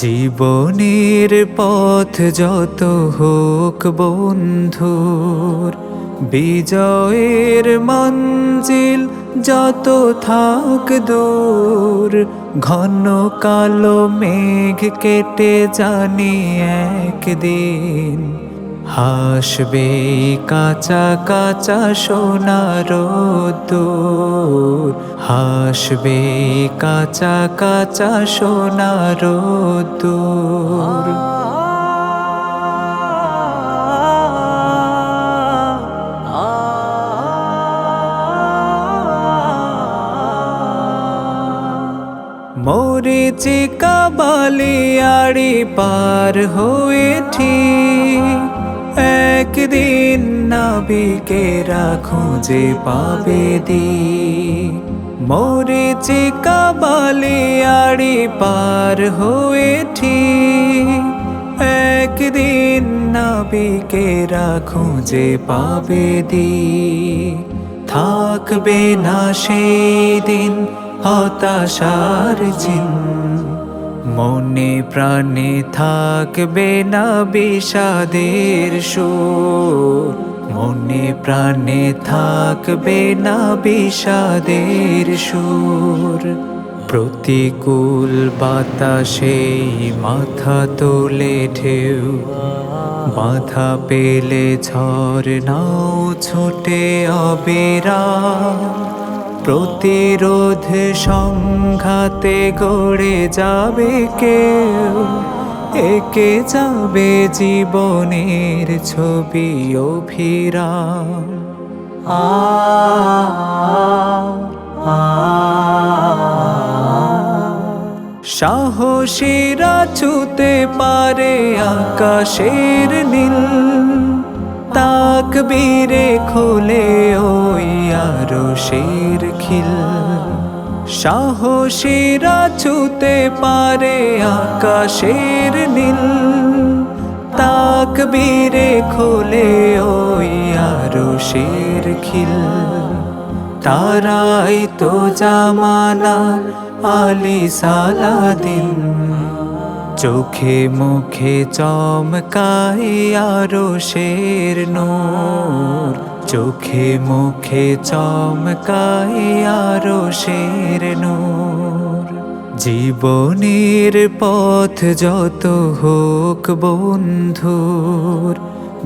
জীবনের পথ যত হোক বন্ধুর বিজয়ের মঞ্জিল যত থাক দূর, ঘন কালো মেঘ কেটে জানি একদিন। হাসবে কাঁচা কাঁচা সোনার দূর, হাসবে কাঁচা কাঁচা সোনার দূর। মরিচিকা বালিয়াড়ি পার হয়ে ঠিক। একদিন নাবিকেরা খুঁজে পাবে দি। মরিচিকা বালিয়াড়ি পার হয়ে ঠিক। একদিন নাবিকেরা খুঁজে পাবে দি। থাকবে না সেই দিন হতাশার চিন মনে প্রাণে থাকবে না বিষাদের সুর। মনে প্রাণে থাকবে না বিষাদের সুর। প্রতিকূল বাতাসেই মাথা তোলে ঢেউ। বাধা পেলে ঝড় নাও ছুটে অবেরা প্রতিরোধ সংঘাতে গড়ে যাবে কেউ, একে যাবে জীবনের ছবি অভিরাম। আ সাহসীরা ছুতে পারে আকাশের নীল তাক বীরে খোলে ওই আরও শের খিল। সাহসীরা ছুতে পারে আকাশের নীল। তাক বীরে খোলে ওই আরও শের খিল। তারাই তো জামানা আলি সালাদিন। চোখে মুখে চমকায় আরও শের নূর। চোখে মুখে চমকায় আরও শের নূর। জীবনের পথ যত হোক বন্ধুর,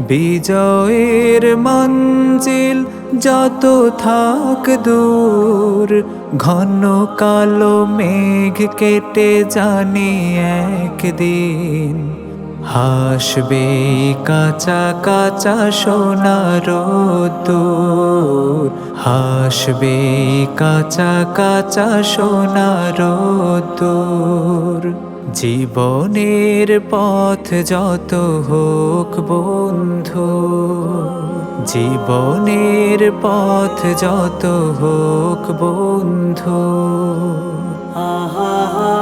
বিজয়ের মঞ্জিল যত থাক দূর। ঘন কালো মেঘ কেটে জানি একদিন হাসবে কাঁচা কাঁচা সোনার দূর হাসবে কাঁচা কাঁচা সোনার দূর জীবনের পথ যত হোক বন্ধু, জীবনের পথ যত হোক বন্ধু। আহা।